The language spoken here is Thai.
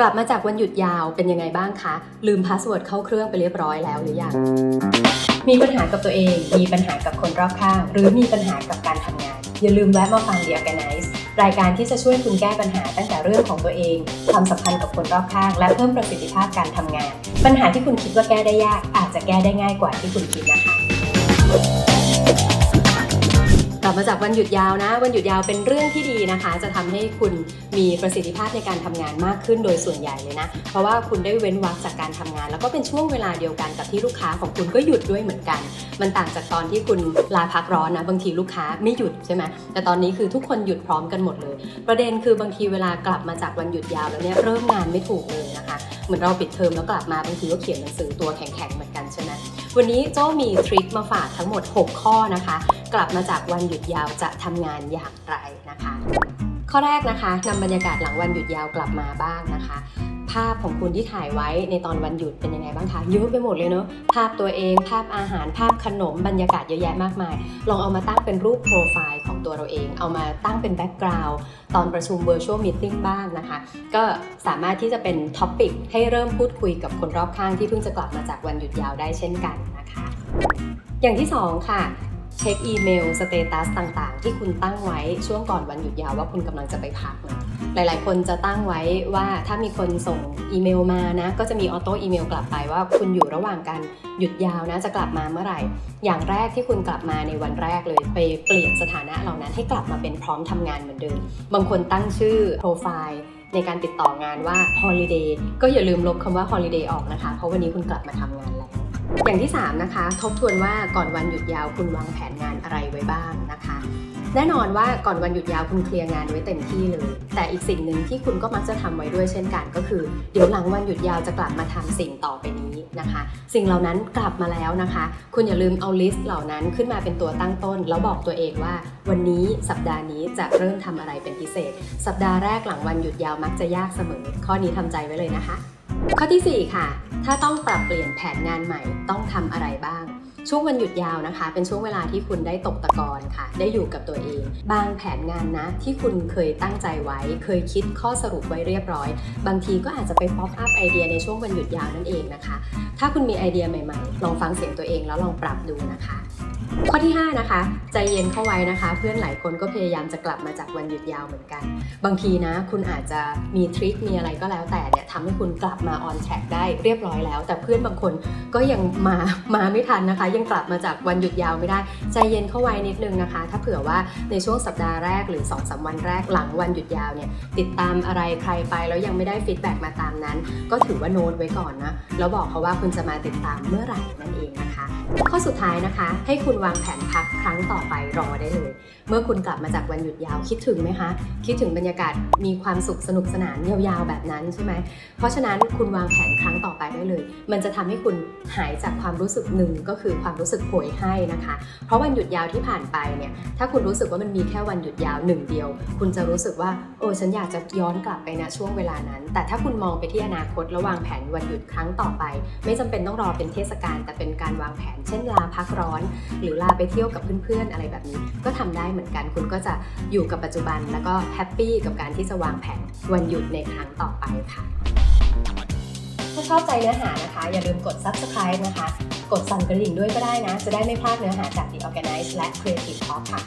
กลับมาจากวันหยุดยาวเป็นยังไงบ้างคะ ลืมพาสเวิร์ดเข้าเครื่องไปเรียบร้อยแล้วหรือยัง มีปัญหากับตัวเอง มีปัญหากับคนรอบข้าง หรือมีปัญหากับการทำงาน อย่าลืมแวะมาฟัง The Organize รายการที่จะช่วยคุณแก้ปัญหาตั้งแต่เรื่องของตัวเอง ความสัมพันธ์กับคนรอบข้าง และเพิ่มประสิทธิภาพการทำงาน ปัญหาที่คุณคิดว่าแก้ได้ยาก อาจจะแก้ได้ง่ายกว่าที่คุณคิดนะคะ มาจากวันหยุดยาวนะ วันหยุดยาวเป็นเรื่องที่ดีนะคะ จะทำให้คุณมีประสิทธิภาพในการทำงานมากขึ้นโดยส่วนใหญ่เลยนะ เพราะว่าคุณได้เว้นวรรคจากการทำงาน แล้วก็เป็นช่วงเวลาเดียวกันกับที่ลูกค้าของคุณก็หยุดด้วยเหมือนกัน มันต่างจากตอนที่คุณลาพักร้อนนะ บางทีลูกค้าไม่หยุดใช่ไหมแต่ตอนนี้คือทุกคนหยุดพร้อมกันหมดเลย ประเด็นคือบางทีเวลากลับมาจากวันหยุดยาวแล้วเนี่ยเริ่มงานไม่ถูกเลยนะคะ เหมือนเราปิดเทอมแล้วกลับมาบางทีก็เขียนหนังสือตัวแข็งๆเหมือนกันใช่ไหมวันนี้โจ้มีทริคมาฝากทั้งหมด 6 ข้อนะคะ กลับมาจากวันหยุดยาวจะทำงานอย่างไรนะคะ ข้อแรกนะคะนำบรรยากาศหลังวันหยุดยาวกลับมาบ้างนะคะ ภาพของคุณที่ถ่ายไว้ในตอนวันหยุดเป็นยังไงบ้างคะเยอะไปหมดเลยเนอะภาพตัวเอง ภาพอาหารภาพขนมบรรยากาศเยอะแยะมากมาย ลองเอามาตั้งเป็นรูปโปรไฟล์ของตัวเราเอง เอามาตั้งเป็นแบ็กกราวด์ตอนประชุม virtual meeting บ้างนะคะ ก็สามารถที่จะเป็นท็อปิกให้เริ่มพูดคุยกับคนรอบข้างที่เพิ่งจะกลับมาจากวันหยุดยาวได้เช่นกันนะคะอย่างที่2ค่ะ เช็คอีเมลสเตตัสต่างๆ ที่คุณตั้งไว้ช่วงก่อนวันหยุดยาวว่าคุณกำลังจะไปพักนะหลายๆ คนจะตั้งไว้ว่าถ้ามีคนส่งอีเมลมานะก็จะมีออโต้อีเมลกลับไปว่าคุณอยู่ระหว่างการหยุดยาวนะจะกลับมาเมื่อไหร่ อย่างแรกที่คุณกลับมาในวันแรกเลย ไปเปลี่ยนสถานะเหล่านั้นให้กลับมาเป็นพร้อมทำงานเหมือนเดิม บางคนตั้งชื่อโปรไฟล์ในการติดต่องานว่า holiday ก็อย่าลืมลบคำว่า holiday ออกนะคะ เพราะวันนี้คุณกลับมาทำงานแล้ว อย่างที่ 3 นะคะ ทบทวนว่าก่อนวันหยุดยาวคุณวางแผนงานอะไรไว้บ้างนะคะ แน่นอนว่าก่อนวันหยุดยาวคุณเคลียร์งานไว้เต็มที่เลย แต่อีกสิ่งหนึ่งที่คุณก็มักจะทำไว้ด้วยเช่นกัน ก็คือ เดี๋ยวหลังวันหยุดยาวจะกลับมาทำสิ่งต่อไปนี้นะคะ สิ่งเหล่านั้นกลับมาแล้วนะคะ คุณอย่าลืมเอาลิสต์เหล่านั้นขึ้นมาเป็นตัวตั้งต้น แล้วบอกตัวเองว่า วันนี้สัปดาห์นี้จะเริ่มทำอะไรเป็นพิเศษ สัปดาห์แรกหลังวันหยุดยาวมักจะยากเสมอ ข้อนี้ทำใจไว้เลยนะคะ ข้อทีสี่ 4 ค่ะ ถ้าต้องปรับเปลี่ยนแผนงานใหม่ต้องทำอะไรบ้าง ช่วงวันหยุดยาวนะคะ เป็นช่วงเวลาที่คุณได้ตกตะกอนค่ะ ได้อยู่กับตัวเอง บางแผนงานนะที่คุณเคยตั้งใจไว้ เคยคิดข้อสรุปไว้เรียบร้อย บางทีก็อาจจะไปป๊อปอัพไอเดียในช่วงวันหยุดยาวนั่นเองนะคะ ถ้าคุณมีไอเดียใหม่ๆ ลองฟังเสียงตัวเองแล้วลองปรับดูนะคะ ข้อที่ 5 นะคะ ใจเย็นเข้าไว้นะคะ เพื่อนหลายคนก็พยายามจะกลับมาจากวันหยุดยาวเหมือนกัน บางทีนะ คุณอาจจะมีทริคมีอะไรก็แล้วแต่เนี่ยทำให้คุณกลับมาออนแทร็กได้เรียบร้อยแล้ว แต่เพื่อนบางคนก็ยังมามาไม่ทันนะคะ ยังกลับมาจากวันหยุดยาวไม่ได้ ใจเย็นเข้าไว้นิดนึงนะคะ ถ้าเผื่อว่าในช่วงสัปดาห์แรกหรือ2อสวันแรกหลังวันหยุดยาวเนี่ยติดตามอะไรใครไปแล้วยังไม่ได้ฟีดแบ็กมาตามนั้น ก็ถือว่าโน้ตไว้ก่อนนะแล้วบอกเขาว่าคุณจะมาติดตามเมื่อไหร่นั่นเองนะคะ ข้อสุดท้ายนะคะให้คุณุณวางแผนพักครั้งต่อไปรอได้เลย เมื่อคุณกลับมาจากวันหยุดยาวคิดถึงไหมคะ คิดถึงบรรยากาศมีความสุขสนุกสนานยาวๆแบบนั้นใช่ไหมเพราะฉะนั้นคุณวางแผนครั้งต่อไปได้เลย มันจะทำให้คุณหายจากความรู้สึกหนึ่งก็คือความรู้สึกป่วยให้นะคะ เพราะวันหยุดยาวที่ผ่านไปเนี่ยถ้าคุณรู้สึกว่ามันมีแค่วันหยุดยาวหนึ่งเดียว คุณจะรู้สึกว่าโอ้ฉันอยากจะย้อนกลับไปนะช่วงเวลานั้น แต่ถ้าคุณมองไปที่อนาคตแล้ววางแผนวันหยุดครั้งต่อไป ไม่จำเป็นต้องรอเป็นเทศกาลแต่เป็นการวางแผนเช่นลาพักร้อนหรือลาไปเที่ยวกับเพื่อนๆอะไรแบบนี้ ก็ทำได้เหมือนกัน คุณก็จะอยู่กับปัจจุบันแล้วก็แฮปปี้กับการที่จะวางแผนวันหยุดในครั้งต่อไปค่ะ ถ้าชอบใจเนื้อหานะคะ อย่าลืมกด subscribe นะคะ กดสั่นกระดิ่งด้วยก็ได้นะ จะได้ไม่พลาดเนื้อหาจาก The Organize และ Creative Talk ค่ะ